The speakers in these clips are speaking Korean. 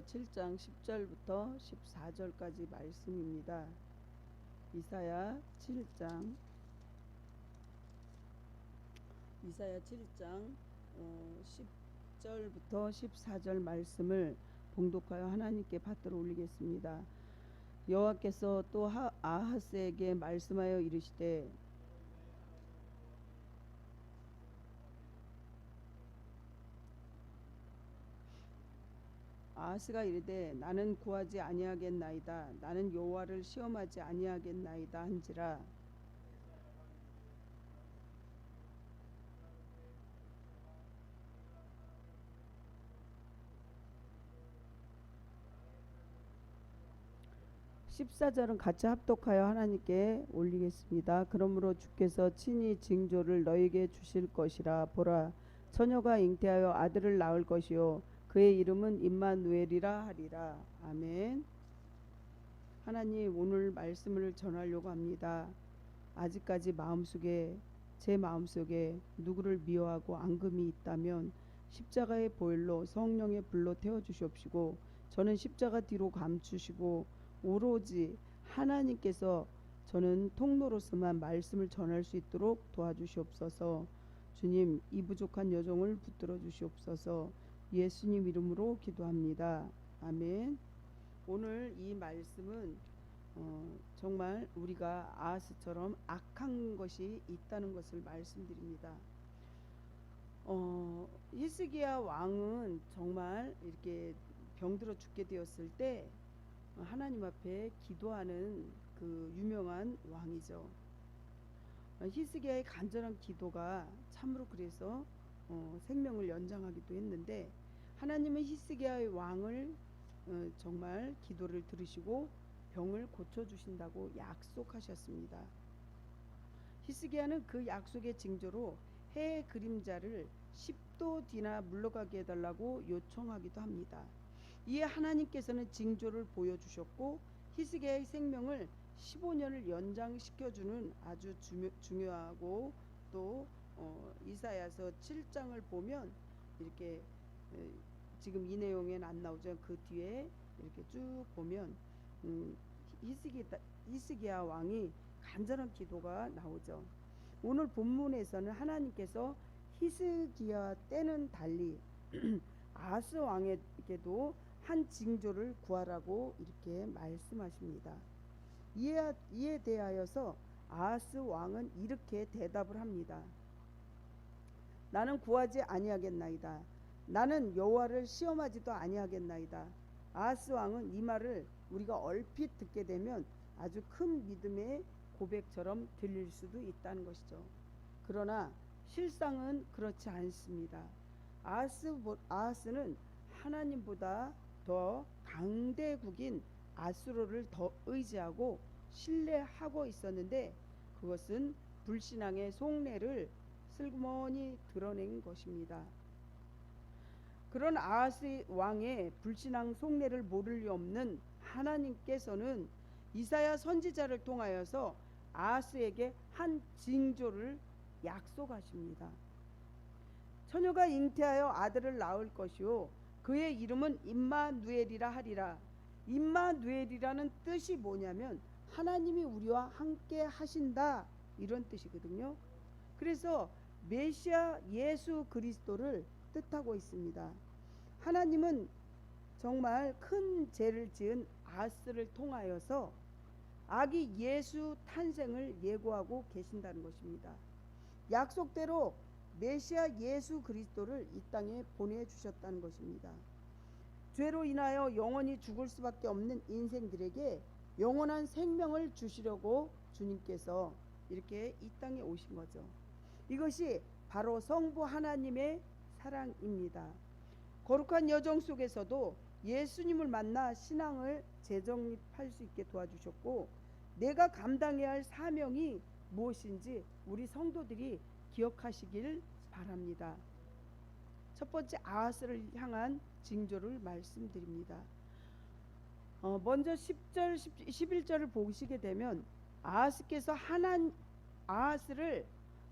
이사야서 7장 10절부터 14절까지 말씀입니다. 이사야 7장 이사야 7장 어, 10절부터 14절 말씀을 봉독하여 하나님께 받들어 올리겠습니다. 여호와께서 또 하- 아하스에게 말씀하여 이르시되 아하스가 이르되 나는 구하지 아니하겠나이다. 나는 여호와를 시험하지 아니하겠나이다 한지라. 십사절은 같이 합독하여 하나님께 올리겠습니다. 그러므로 주께서 친히 징조를 너에게 주실 것이라 보라. 처녀가 잉태하여 아들을 낳을 것이요 그의 이름은 임마누엘이라 하리라. 아멘. 하나님 오늘 말씀을 전하려고 합니다. 아직까지 마음속에 제 마음속에 누구를 미워하고 앙금이 있다면 십자가의 보혈로 성령의 불로 태워 주시옵시고 저는 십자가 뒤로 감추시고 오로지 하나님께서 저는 통로로서만 말씀을 전할 수 있도록 도와주시옵소서. 주님 이 부족한 여정을 붙들어 주시옵소서. 예수님 이름으로 기도합니다. 아멘. 오늘 이 말씀은 어, 정말 우리가 아하스처럼 악한 것이 있다는 것을 말씀드립니다. 어, 히스기야 왕은 정말 이렇게 병들어 죽게 되었을 때 하나님 앞에 기도하는 그 유명한 왕이죠. 어, 히스기야의 간절한 기도가 참으로 그래서 어, 생명을 연장하기도 했는데 하나님은 히스기야의 왕을 어, 정말 기도를 들으시고 병을 고쳐 주신다고 약속하셨습니다. 히스기야는 그 약속의 징조로 해의 그림자를 10도 뒤나 물러가게 해달라고 요청하기도 합니다. 이에 하나님께서는 징조를 보여주셨고 히스기야의 생명을 15년을 연장시켜주는 아주 중요, 중요하고 또 어, 이사야서 7장을 보면 이렇게 에, 지금 이 내용엔 안 나오죠. 그 뒤에 이렇게 쭉 보면 음, 히스기, 히스기야 왕이 간절한 기도가 나오죠. 오늘 본문에서는 하나님께서 히스기야 때는 달리 아스 왕에게도 한 징조를 구하라고 이렇게 말씀하십니다. 이에, 이에 대하여서 아하스 왕은 이렇게 대답을 합니다. 나는 구하지 아니하겠나이다. 나는 여호와를 시험하지도 아니하겠나이다. 아하스 왕은 이 말을 우리가 얼핏 듣게 되면 아주 큰 믿음의 고백처럼 들릴 수도 있다는 것이죠. 그러나 실상은 그렇지 않습니다. 아하스, 아하스는 하나님보다 더 강대국인 아수로를 더 의지하고 신뢰하고 있었는데 그것은 불신앙의 속내를 슬그머니 드러낸 것입니다. 그런 아하스 왕의 불신앙 속내를 모를 리 없는 하나님께서는 이사야 선지자를 통하여서 아하스에게 한 징조를 약속하십니다. 처녀가 잉태하여 아들을 낳을 것이요 그의 이름은 임마누엘이라 하리라. 임마누엘이라는 뜻이 뭐냐면 하나님이 우리와 함께 하신다 이런 뜻이거든요. 그래서 메시아 예수 그리스도를 뜻하고 있습니다. 하나님은 정말 큰 죄를 지은 아스를 통하여서 아기 예수 탄생을 예고하고 계신다는 것입니다. 약속대로 메시아 예수 그리스도를 이 땅에 보내주셨다는 것입니다. 죄로 인하여 영원히 죽을 수밖에 없는 인생들에게 영원한 생명을 주시려고 주님께서 이렇게 이 땅에 오신 거죠. 이것이 바로 성부 하나님의 사랑입니다. 거룩한 여정 속에서도 예수님을 만나 신앙을 재정립할 수 있게 도와주셨고 내가 감당해야 할 사명이 무엇인지 우리 성도들이 기억하시길 바랍니다. 첫 번째 아하스를 향한 징조를 말씀드립니다. 어, 먼저 10절, 11절을 보시게 되면 아하스께서 하난 아하스를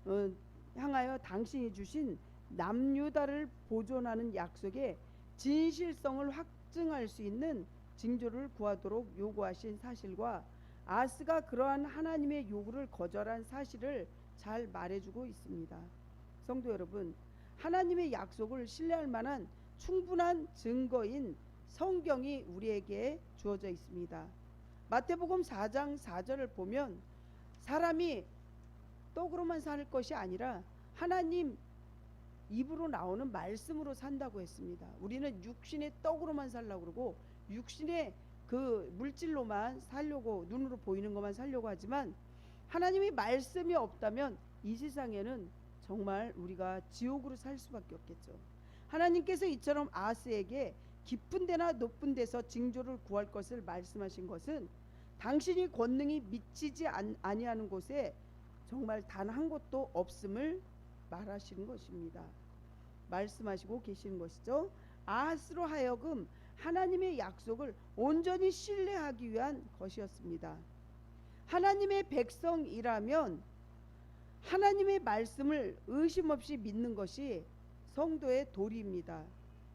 어, 향하여 당신이 주신 남유다를 보존하는 약속에 진실성을 확 확증할 수 있는 징조를 구하도록 요구하신 사실과 아스가 그러한 하나님의 요구를 거절한 사실을 잘 말해주고 있습니다. 성도 여러분, 하나님의 약속을 신뢰할 만한 충분한 증거인 성경이 우리에게 주어져 있습니다. 마태복음 4장 4절을 보면 사람이 떡으로만 살 것이 아니라 하나님 입으로 나오는 말씀으로 산다고 했습니다. 우리는 육신의 떡으로만 살라고 그러고 육신의 그 물질로만 살려고 눈으로 보이는 것만 살려고 하지만 하나님의 말씀이 없다면 이 세상에는 정말 우리가 지옥으로 살 수밖에 없겠죠. 하나님께서 이처럼 아스에게 깊은 데나 높은 데서 징조를 구할 것을 말씀하신 것은 당신이 권능이 미치지 안- 아니하는 곳에 정말 단 한 곳도 없음을 말하시는 것입니다. 말씀하시고 계시는 것이죠. 아스로 하여금 하나님의 약속을 온전히 신뢰하기 위한 것이었습니다. 하나님의 백성이라면 하나님의 말씀을 의심 없이 믿는 것이 성도의 도리입니다.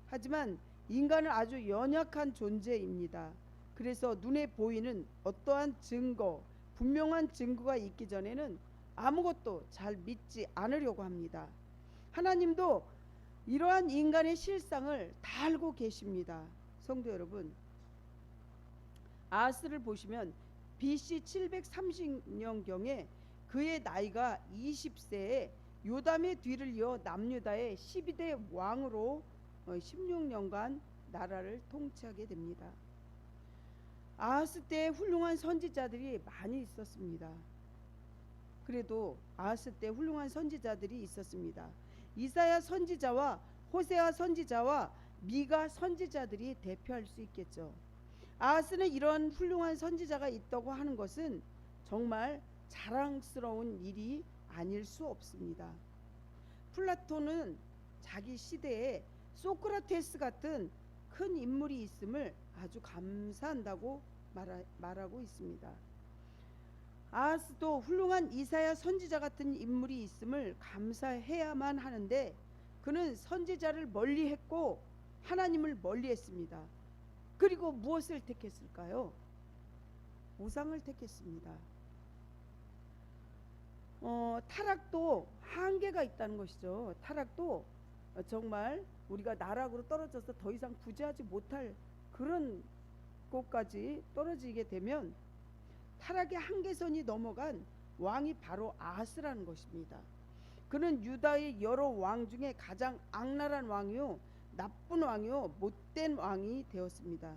하지만 인간은 아주 연약한 존재입니다. 그래서 눈에 보이는 어떠한 증거, 분명한 증거가 있기 전에는 아무것도 잘 믿지 않으려고 합니다. 하나님도 이러한 인간의 실상을 다 알고 계십니다. 성도 여러분, 아스를 보시면 BC 730년경에 그의 나이가 20세에 요담의 뒤를 이어 남유다의 12대 왕으로 16년간 나라를 통치하게 됩니다. 아하스 때 훌륭한 선지자들이 많이 있었습니다. 그래도 아하스 때 훌륭한 선지자들이 있었습니다. 이사야 선지자와 호세아 선지자와 미가 선지자들이 대표할 수 있겠죠. 아하스는 이런 훌륭한 선지자가 있다고 하는 것은 정말 자랑스러운 일이 아닐 수 없습니다. 플라톤은 자기 시대에 소크라테스 같은 큰 인물이 있음을 아주 감사한다고 말하, 말하고 있습니다. 아하스도 훌륭한 이사야 선지자 같은 인물이 있음을 감사해야만 하는데 그는 선지자를 멀리했고 하나님을 멀리했습니다. 그리고 무엇을 택했을까요? 우상을 택했습니다. 어, 타락도 한계가 있다는 것이죠. 타락도 어, 정말 우리가 나락으로 떨어져서 더 이상 구제하지 못할 그런 곳까지 떨어지게 되면 타락의 한계선이 넘어간 왕이 바로 아하스라는 것입니다. 그는 유다의 여러 왕 중에 가장 악랄한 왕이요 나쁜 왕이요 못된 왕이 되었습니다.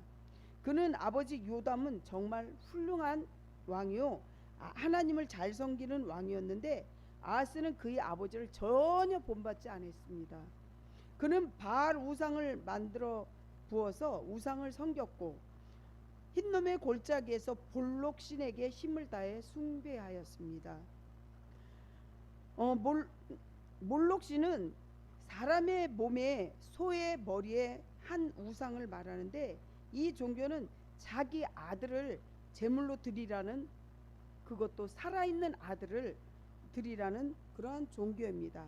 그는 아버지 요담은 정말 훌륭한 왕이요 아, 하나님을 잘 섬기는 왕이었는데 아하스는 그의 아버지를 전혀 본받지 않았습니다. 그는 바알 우상을 만들어 부어서 우상을 섬겼고 흰놈의 골짜기에서 볼록 신에게 힘을 다해 숭배하였습니다. 어, 몰, 몰록 신은 사람의 몸에 소의 머리에 한 우상을 말하는데 이 종교는 자기 아들을 제물로 드리라는 그것도 살아있는 아들을 드리라는 그러한 종교입니다.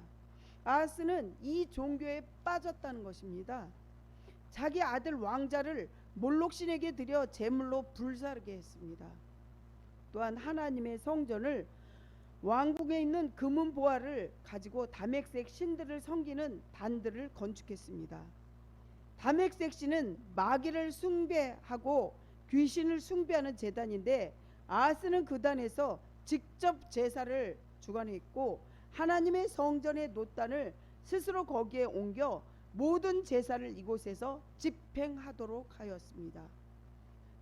아하스는 이 종교에 빠졌다는 것입니다. 자기 아들 왕자를 몰록신에게 드려 제물로 불사르게 했습니다. 또한 하나님의 성전을 왕궁에 있는 금은 보화를 가지고 다맥색 신들을 섬기는 단들을 건축했습니다. 다맥색 신은 마귀를 숭배하고 귀신을 숭배하는 제단인데 아하스는 그 단에서 직접 제사를 주관했고 하나님의 성전의 노단을 스스로 거기에 옮겨 모든 제사를 이곳에서 집행하도록 하였습니다.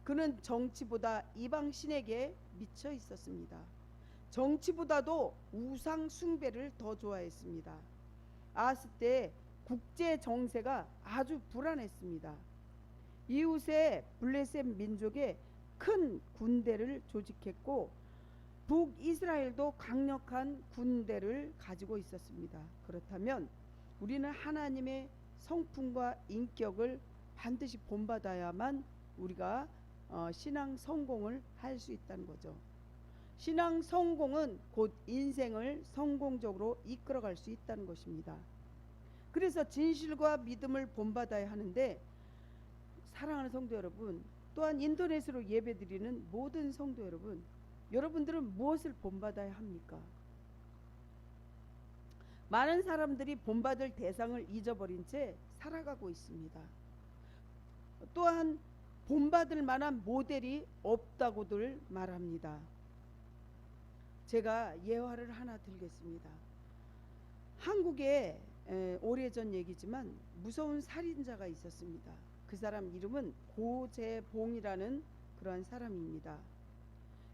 그는 정치보다 이방 신에게 미쳐 있었습니다. 정치보다도 우상 숭배를 더 좋아했습니다. 아하스 때 국제 정세가 아주 불안했습니다. 이웃의 블레셋 민족에 큰 군대를 조직했고 북이스라엘도 강력한 군대를 가지고 있었습니다. 그렇다면 우리는 하나님의 성품과 인격을 반드시 본받아야만 우리가 어, 신앙 성공을 할 수 있다는 거죠. 신앙 성공은 곧 인생을 성공적으로 이끌어갈 수 있다는 것입니다. 그래서 진실과 믿음을 본받아야 하는데 사랑하는 성도 여러분, 또한 인터넷으로 예배드리는 모든 성도 여러분, 여러분들은 무엇을 본받아야 합니까? 많은 사람들이 본받을 대상을 잊어버린 채 살아가고 있습니다. 또한 본받을 만한 모델이 없다고들 말합니다. 제가 예화를 하나 들겠습니다. 한국에 에, 오래전 얘기지만 무서운 살인자가 있었습니다. 그 사람 이름은 고재봉이라는 그러한 사람입니다.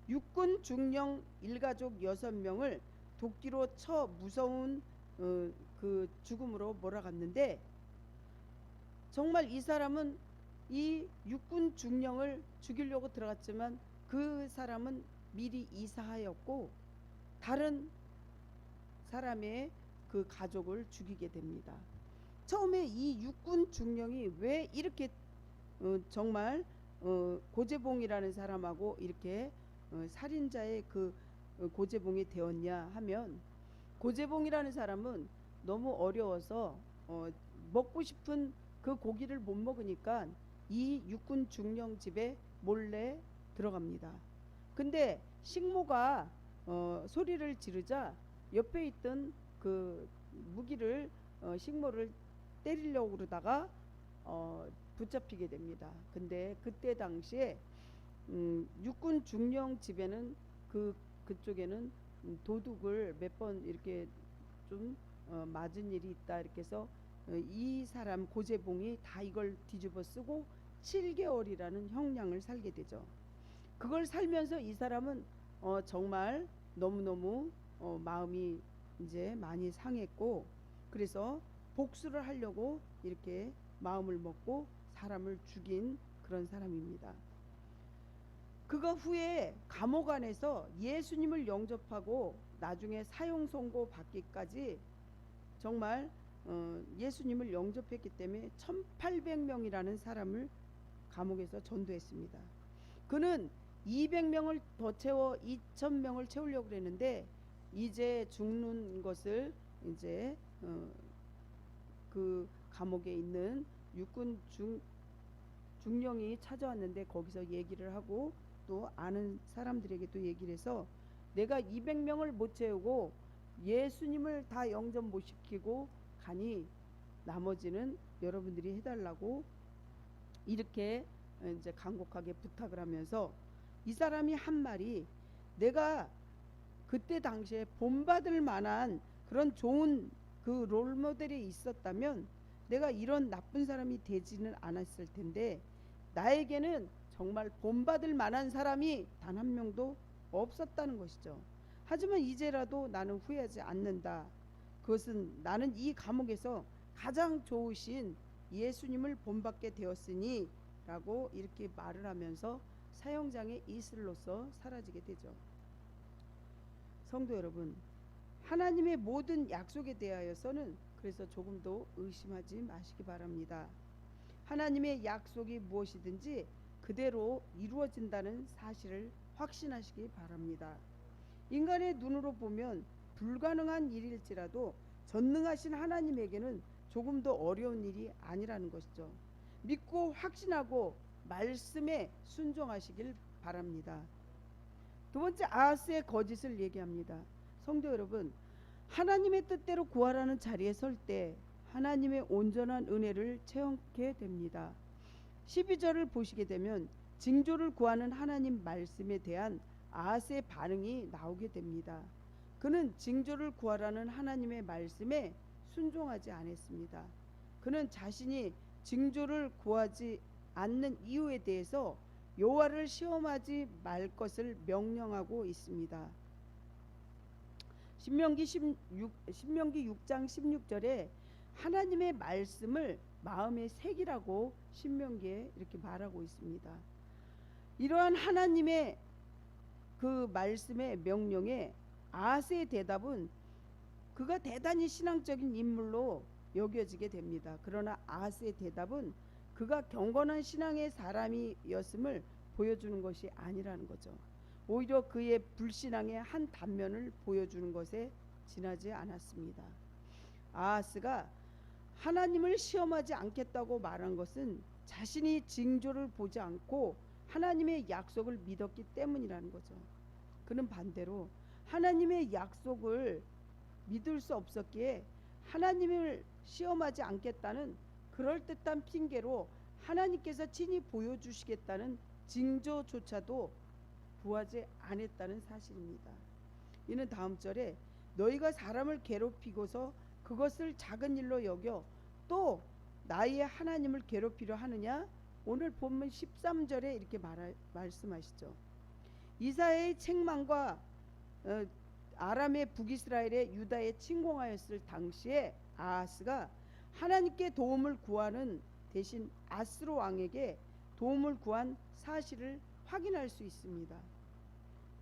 육군 중령 일가족 여섯 명을 도끼로 쳐 무서운 어, 그 죽음으로 몰아갔는데 정말 이 사람은 이 육군 중령을 죽이려고 들어갔지만 그 사람은 미리 이사하였고 다른 사람의 그 가족을 죽이게 됩니다. 처음에 이 육군 중령이 왜 이렇게 어, 정말 어, 고재봉이라는 사람하고 이렇게 어, 살인자의 그 어, 고재봉이 되었냐 하면 고재봉이라는 사람은 너무 어려워서 어, 먹고 싶은 그 고기를 못 먹으니까 이 육군 중령 집에 몰래 들어갑니다. 근데 식모가 어, 소리를 지르자 옆에 있던 그 무기를 어, 식모를 때리려고 그러다가 어, 붙잡히게 됩니다. 근데 그때 당시에 음, 육군 중령 집에는 그 그쪽에는 음, 도둑을 몇 번 이렇게 좀 어, 맞은 일이 있다 이렇게 해서 어, 이 사람 고재봉이 다 이걸 뒤집어 쓰고 7개월이라는 형량을 살게 되죠. 그걸 살면서 이 사람은 어, 정말 너무너무 어, 마음이 이제 많이 상했고 그래서 복수를 하려고 이렇게 마음을 먹고 사람을 죽인 그런 사람입니다. 그거 후에 감옥 안에서 예수님을 영접하고 나중에 사형 선고 받기까지 정말 어, 예수님을 영접했기 때문에 1,800명이라는 사람을 감옥에서 전도했습니다. 그는 200명을 더 채워 2,000명을 채우려고 그랬는데 이제 죽는 것을 이제 어, 그 감옥에 있는 육군 중 중령이 찾아왔는데 거기서 얘기를 하고 또 아는 사람들에게 또 얘기를 해서 내가 200명을 못 채우고 예수님을 다 영접 못 시키고 가니 나머지는 여러분들이 해달라고 이렇게 이제 간곡하게 부탁을 하면서 이 사람이 한 말이 내가 그때 당시에 본받을 만한 그런 좋은 그 롤모델이 있었다면 내가 이런 나쁜 사람이 되지는 않았을 텐데 나에게는 정말 본받을 만한 사람이 단 한 명도 없었다는 것이죠. 하지만 이제라도 나는 후회하지 않는다. 그것은 나는 이 감옥에서 가장 좋으신 예수님을 본받게 되었으니 라고 이렇게 말을 하면서 사형장의 이슬로서 사라지게 되죠. 성도 여러분, 하나님의 모든 약속에 대하여서는 그래서 조금도 의심하지 마시기 바랍니다. 하나님의 약속이 무엇이든지 그대로 이루어진다는 사실을 확신하시기 바랍니다. 인간의 눈으로 보면 불가능한 일일지라도 전능하신 하나님에게는 조금 더 어려운 일이 아니라는 것이죠. 믿고 확신하고 말씀에 순종하시길 바랍니다. 두 번째 아하스의 거짓을 얘기합니다. 성도 여러분, 하나님의 뜻대로 구하라는 자리에 설 때 하나님의 온전한 은혜를 체험하게 됩니다. 12절을 보시게 되면 징조를 구하는 하나님 말씀에 대한 아하스의 반응이 나오게 됩니다. 그는 징조를 구하라는 하나님의 말씀에 순종하지 않았습니다. 그는 자신이 징조를 구하지 않는 이유에 대해서 여호와를 시험하지 말 것을 명령하고 있습니다. 신명기 16, 신명기 6장 16절에 하나님의 말씀을 마음에 새기라고 신명기에 이렇게 말하고 있습니다. 이러한 하나님의 그 말씀의 명령에 아하스의 대답은 그가 대단히 신앙적인 인물로 여겨지게 됩니다. 그러나 아하스의 대답은 그가 경건한 신앙의 사람이었음을 보여주는 것이 아니라는 거죠. 오히려 그의 불신앙의 한 단면을 보여주는 것에 지나지 않았습니다. 아하스가 하나님을 시험하지 않겠다고 말한 것은 자신이 징조를 보지 않고 하나님의 약속을 믿었기 때문이라는 거죠. 그는 반대로 하나님의 약속을 믿을 수 없었기에 하나님을 시험하지 않겠다는 그럴듯한 핑계로 하나님께서 친히 보여주시겠다는 징조조차도 구하지 않았다는 사실입니다. 이는 다음 절에 너희가 사람을 괴롭히고서 그것을 작은 일로 여겨 또 나의 하나님을 괴롭히려 하느냐? 오늘 본문 13절에 이렇게 말하, 말씀하시죠. 이사야의 책망과 어, 아람의 북이스라엘의 유다에 침공하였을 당시에 아하스가 하나님께 도움을 구하는 대신 아스로 왕에게 도움을 구한 사실을 확인할 수 있습니다.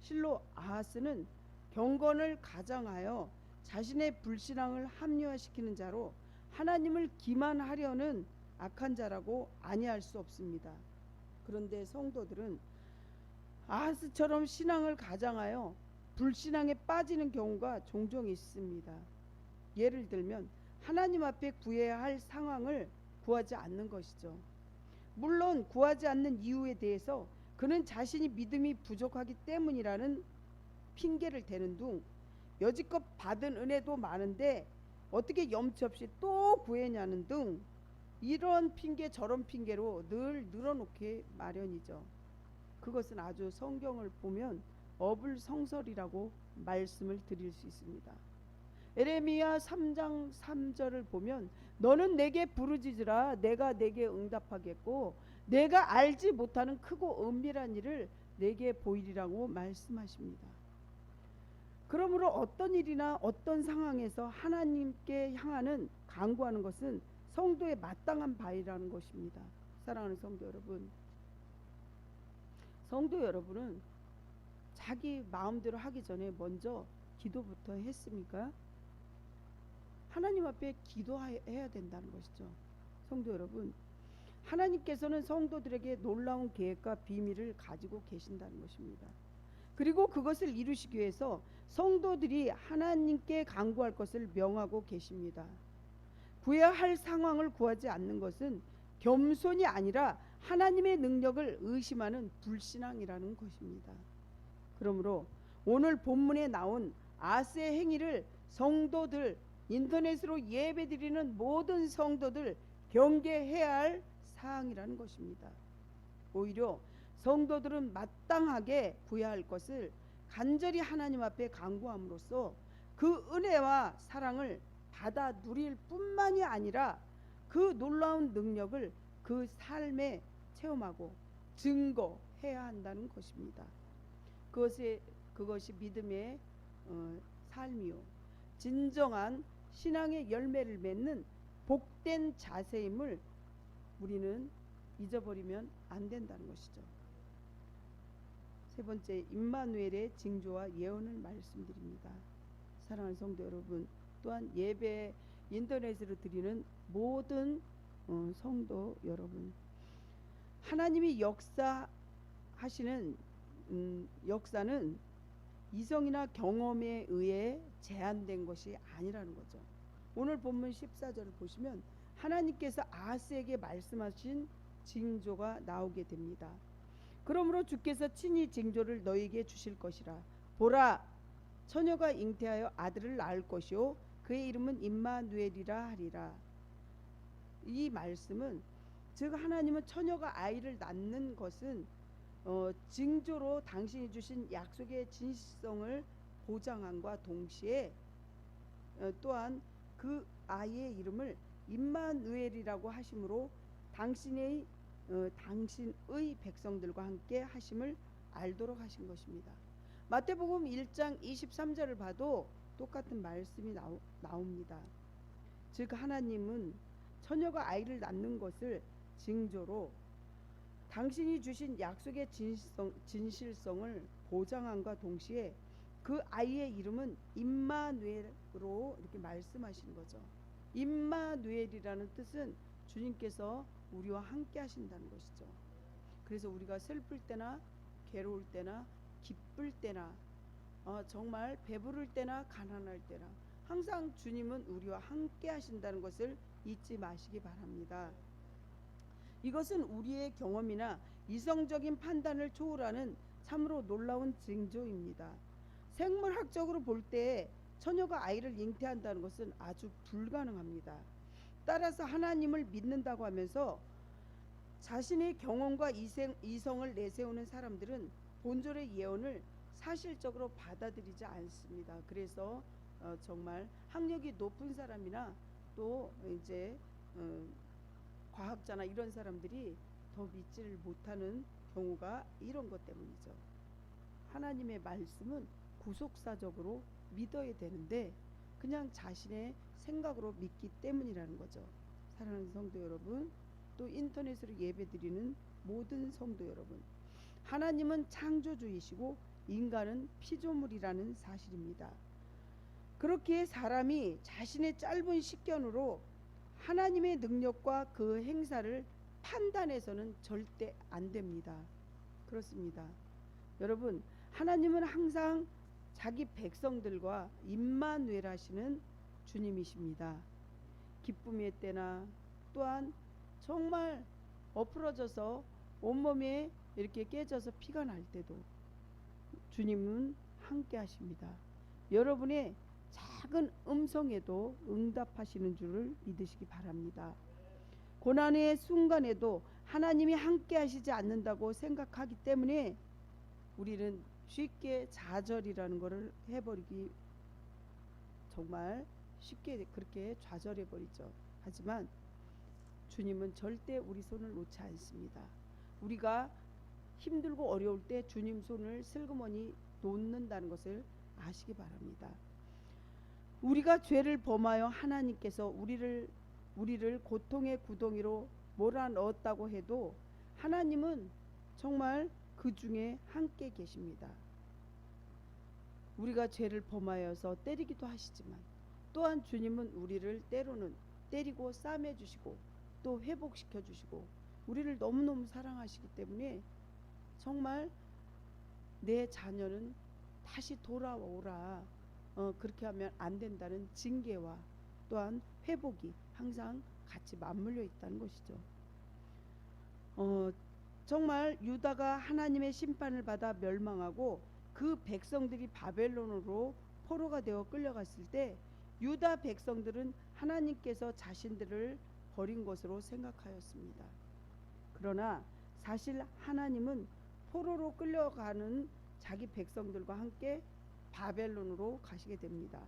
실로 아하스는 경건을 가장하여 자신의 불신앙을 합리화시키는 자로 하나님을 기만하려는 악한 자라고 아니할 수 없습니다. 그런데 성도들은 아하스처럼 신앙을 가장하여 불신앙에 빠지는 경우가 종종 있습니다. 예를 들면 하나님 앞에 구해야 할 상황을 구하지 않는 것이죠. 물론 구하지 않는 이유에 대해서 그는 자신이 믿음이 부족하기 때문이라는 핑계를 대는 둥 여지껏 받은 은혜도 많은데 어떻게 염치 없이 또 구했냐는 등 이런 핑계 저런 핑계로 늘 늘어놓게 마련이죠. 그것은 아주 성경을 보면 어불성설이라고 말씀을 드릴 수 있습니다. 에레미야 3장 3절을 보면 너는 내게 부르짖으라 내가 내게 응답하겠고 내가 알지 못하는 크고 은밀한 일을 내게 보이리라고 말씀하십니다. 그러므로 어떤 일이나 어떤 상황에서 하나님께 향하는 간구하는 것은 성도의 마땅한 바이라는 것입니다. 사랑하는 성도 여러분. 성도 여러분은 자기 마음대로 하기 전에 먼저 기도부터 했습니까? 하나님 앞에 기도해야 된다는 것이죠. 성도 여러분, 하나님께서는 성도들에게 놀라운 계획과 비밀을 가지고 계신다는 것입니다. 그리고 그것을 이루시기 위해서 성도들이 하나님께 간구할 것을 명하고 계십니다. 구해야 할 상황을 구하지 않는 것은 겸손이 아니라 하나님의 능력을 의심하는 불신앙이라는 것입니다. 그러므로 오늘 본문에 나온 아스의 행위를 성도들 인터넷으로 예배드리는 모든 성도들 경계해야 할 사항이라는 것입니다. 오히려 성도들은 마땅하게 구해야 할 것을 간절히 하나님 앞에 간구함으로써 그 은혜와 사랑을 받아 누릴 뿐만이 아니라 그 놀라운 능력을 그 삶에 체험하고 증거해야 한다는 것입니다. 그것이 그것이 믿음의 어, 삶이요 진정한 신앙의 열매를 맺는 복된 자세임을 우리는 잊어버리면 안 된다는 것이죠. 세 번째 임마누엘의 징조와 예언을 말씀드립니다. 사랑하는 성도 여러분, 또한 예배 인터넷으로 드리는 모든 어, 성도 여러분, 하나님이 역사하시는 음, 역사는 이성이나 경험에 의해 제한된 것이 아니라는 거죠. 오늘 본문 14절을 보시면 하나님께서 아하스에게 말씀하신 징조가 나오게 됩니다. 그러므로 주께서 친히 징조를 너에게 주실 것이라. 보라, 처녀가 잉태하여 아들을 낳을 것이요 그의 이름은 임마누엘이라 하리라. 이 말씀은 즉 하나님은 처녀가 아이를 낳는 것은 어, 징조로 당신이 주신 약속의 진실성을 보장함과 동시에 어, 또한 그 아이의 이름을 임마누엘이라고 하심으로 당신의 어, 당신의 백성들과 함께 하심을 알도록 하신 것입니다. 마태복음 1장 23절을 봐도 똑같은 말씀이 나오, 나옵니다. 즉 하나님은 처녀가 아이를 낳는 것을 징조로 당신이 주신 약속의 진실성, 진실성을 보장함과 동시에 그 아이의 이름은 임마누엘로 이렇게 말씀하신 거죠. 임마누엘이라는 뜻은 주님께서 우리와 함께 하신다는 것이죠. 그래서 우리가 슬플 때나 괴로울 때나 기쁠 때나 어, 정말 배부를 때나 가난할 때나 항상 주님은 우리와 함께 하신다는 것을 잊지 마시기 바랍니다. 이것은 우리의 경험이나 이성적인 판단을 초월하는 참으로 놀라운 징조입니다. 생물학적으로 볼 때 처녀가 아이를 잉태한다는 것은 아주 불가능합니다. 따라서 하나님을 믿는다고 하면서 자신의 경험과 이생, 이성을 내세우는 사람들은 본절의 예언을 사실적으로 받아들이지 않습니다. 그래서 어, 정말 학력이 높은 사람이나 또 이제 어, 과학자나 이런 사람들이 더 믿지를 못하는 경우가 이런 것 때문이죠. 하나님의 말씀은 구속사적으로 믿어야 되는데 그냥 자신의 생각으로 믿기 때문이라는 거죠. 사랑하는 성도 여러분, 또 인터넷으로 예배드리는 모든 성도 여러분, 하나님은 창조주이시고 인간은 피조물이라는 사실입니다. 그렇게 사람이 자신의 짧은 식견으로 하나님의 능력과 그 행사를 판단해서는 절대 안 됩니다. 그렇습니다. 여러분, 하나님은 항상 자기 백성들과 임마누엘 하시는 주님이십니다. 기쁨의 때나 또한 정말 엎으러져서 온몸에 이렇게 깨져서 피가 날 때도 주님은 함께 하십니다. 여러분의 작은 음성에도 응답하시는 줄을 믿으시기 바랍니다. 고난의 순간에도 하나님이 함께 하시지 않는다고 생각하기 때문에 우리는 쉽게 좌절이라는 것을 해버리기 정말 쉽게 그렇게 좌절해 버리죠. 하지만 주님은 절대 우리 손을 놓지 않습니다. 우리가 힘들고 어려울 때 주님 손을 슬그머니 놓는다는 것을 아시기 바랍니다. 우리가 죄를 범하여 하나님께서 우리를 우리를 고통의 구덩이로 몰아넣었다고 해도 하나님은 정말 그 중에 함께 계십니다. 우리가 죄를 범하여서 때리기도 하시지만 또한 주님은 우리를 때로는 때리고 싸매 주시고 또 회복시켜 주시고 우리를 너무너무 사랑하시기 때문에 정말 내 자녀는 다시 돌아오라 어, 그렇게 하면 안 된다는 징계와 또한 회복이 항상 같이 맞물려 있다는 것이죠. 어, 정말 유다가 하나님의 심판을 받아 멸망하고 그 백성들이 바벨론으로 포로가 되어 끌려갔을 때 유다 백성들은 하나님께서 자신들을 버린 것으로 생각하였습니다. 그러나 사실 하나님은 포로로 끌려가는 자기 백성들과 함께 바벨론으로 가시게 됩니다.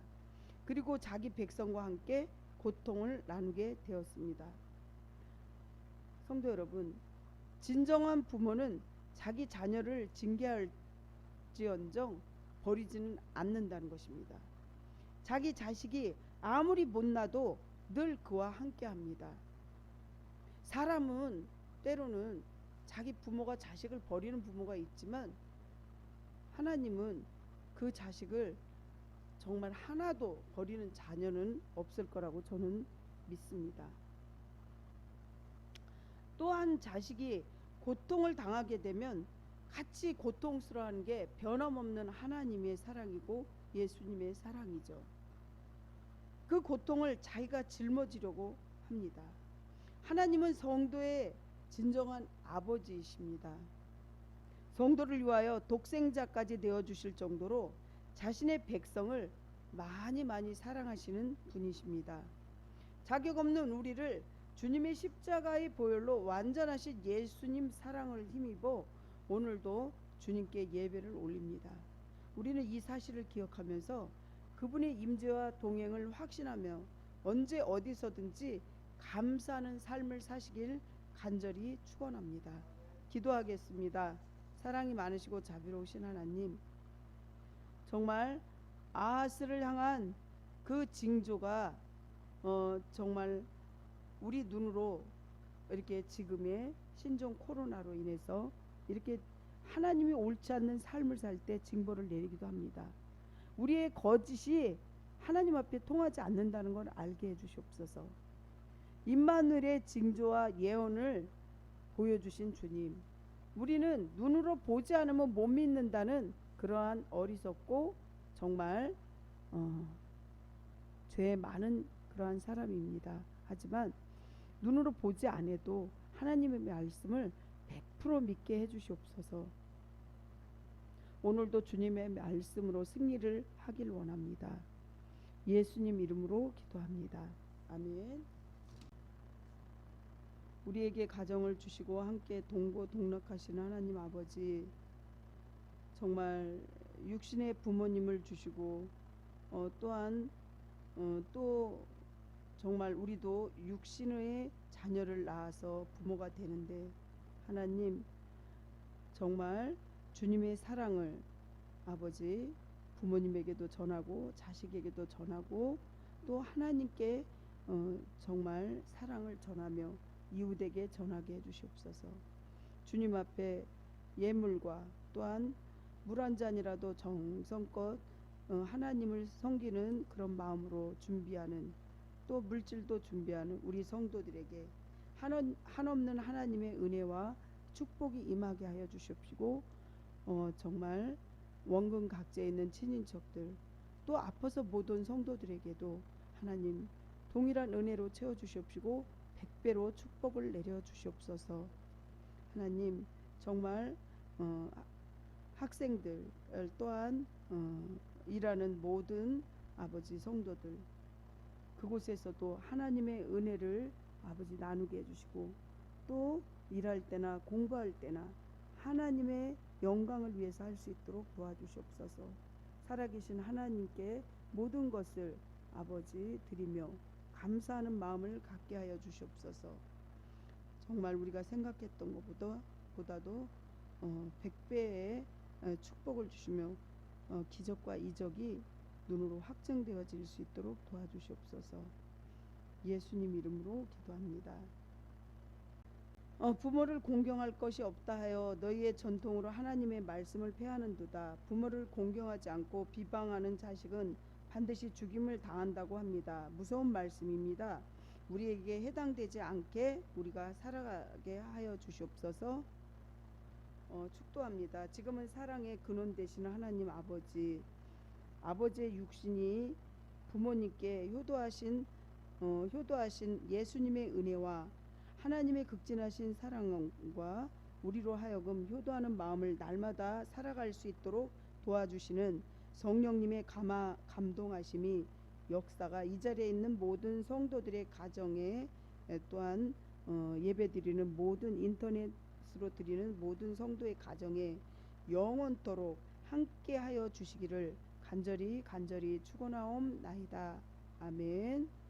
그리고 자기 백성과 함께 고통을 나누게 되었습니다. 성도 여러분, 진정한 부모는 자기 자녀를 징계할지언정 버리지는 않는다는 것입니다. 자기 자식이 아무리 못나도 늘 그와 함께 합니다. 사람은 때로는 자기 부모가 자식을 버리는 부모가 있지만 하나님은 그 자식을 정말 하나도 버리는 자녀는 없을 거라고 저는 믿습니다. 또한 자식이 고통을 당하게 되면 같이 고통스러워하는 게 변함없는 하나님의 사랑이고 예수님의 사랑이죠. 그 고통을 자기가 짊어지려고 합니다. 하나님은 성도의 진정한 아버지이십니다. 성도를 위하여 독생자까지 되어 주실 정도로 자신의 백성을 많이 많이 사랑하시는 분이십니다. 자격 없는 우리를 주님의 십자가의 보혈로 완전하신 예수님 사랑을 힘입어 오늘도 주님께 예배를 올립니다. 우리는 이 사실을 기억하면서 그분의 임재와 동행을 확신하며 언제 어디서든지 감사하는 삶을 사시길 간절히 축원합니다. 기도하겠습니다. 사랑이 많으시고 자비로우신 하나님, 정말 아하스를 향한 그 징조가 어, 정말 우리 눈으로 이렇게 지금의 신종 코로나로 인해서 이렇게 하나님이 옳지 않는 삶을 살 때 징벌을 내리기도 합니다. 우리의 거짓이 하나님 앞에 통하지 않는다는 걸 알게 해주시옵소서. 임마누엘의 징조와 예언을 보여주신 주님, 우리는 눈으로 보지 않으면 못 믿는다는 그러한 어리석고 정말 어, 죄 많은 그러한 사람입니다. 하지만 눈으로 보지 않아도 하나님의 말씀을 100% 믿게 해주시옵소서. 오늘도 주님의 말씀으로 승리를 하길 원합니다. 예수님 이름으로 기도합니다. 아멘. 우리에게 가정을 주시고 함께 동고 동락하시는 하나님 아버지 정말 육신의 부모님을 주시고 어, 또한 어, 또 정말 우리도 육신의 자녀를 낳아서 부모가 되는데 하나님 정말 주님의 사랑을 아버지 부모님에게도 전하고 자식에게도 전하고 또 하나님께 어, 정말 사랑을 전하며 이웃에게 전하게 해주시옵소서. 주님 앞에 예물과 또한 물 한 잔이라도 정성껏 어, 하나님을 섬기는 그런 마음으로 준비하는 또 물질도 준비하는 우리 성도들에게 한없, 한없는 하나님의 은혜와 축복이 임하게 하여 주시옵시고 어, 정말 원근 각지에 있는 친인척들 또 아파서 못 온 성도들에게도 하나님 동일한 은혜로 채워 주시옵시고 백배로 축복을 내려 주시옵소서. 하나님 정말 어, 학생들 또한 어, 일하는 모든 아버지 성도들 그곳에서도 하나님의 은혜를 아버지 나누게 해주시고 또 일할 때나 공부할 때나 하나님의 영광을 위해서 할 수 있도록 도와주시옵소서. 살아계신 하나님께 모든 것을 아버지 드리며 감사하는 마음을 갖게 하여 주시옵소서. 정말 우리가 생각했던 것보다 보다도 어, 백배의 어, 축복을 주시며 어, 기적과 이적이 눈으로 확증되어질 수 있도록 도와주시옵소서. 예수님 이름으로 기도합니다. 어, 부모를 공경할 것이 없다 하여 너희의 전통으로 하나님의 말씀을 폐하는도다. 부모를 공경하지 않고 비방하는 자식은 반드시 죽임을 당한다고 합니다. 무서운 말씀입니다. 우리에게 해당되지 않게 우리가 살아가게 하여 주시옵소서. 어, 축도합니다. 지금은 사랑의 근원 되시는 하나님 아버지, 아버지의 육신이 부모님께 효도하신 어, 효도하신 예수님의 은혜와 하나님의 극진하신 사랑과 우리로 하여금 효도하는 마음을 날마다 살아갈 수 있도록 도와주시는 성령님의 감화 감동하심이 역사가 이 자리에 있는 모든 성도들의 가정에 또한 어, 예배 드리는 모든 인터넷으로 드리는 모든 성도의 가정에 영원토록 함께하여 주시기를 간절히 간절히 축원하옵나이다. 아멘.